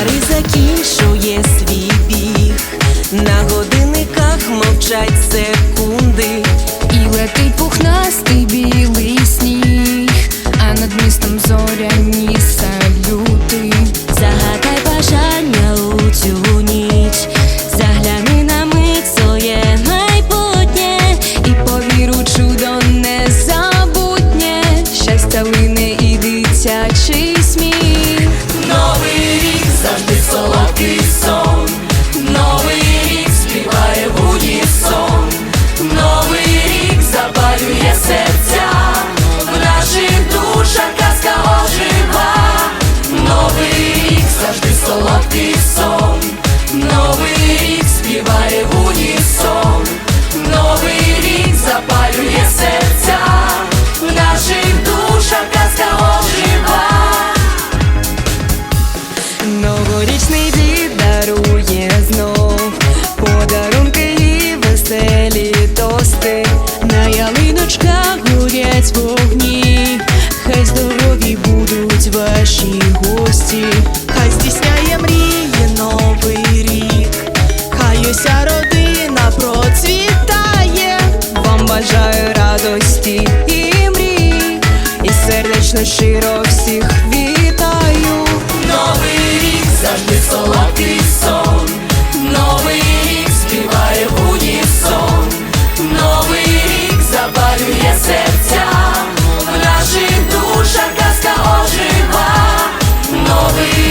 Пари закінчує свій біг, на годинниках мовчать секунди, і летить пухнастий білий сніг, а над містом зоряні салюти. Загадай бажання у цю ніч, загляни на мить своє майбутнє, і повіру чудо незабутнє, щастя лине ваші гості, хай здійсняє мрії новий рік, хай уся родина процвітає, вам бажаю радості і мрій, і сердечно щиро всіх вітаю. Новий рік завжди солодкий сон, новий рік співає в унісон, новий рік забалює серця. we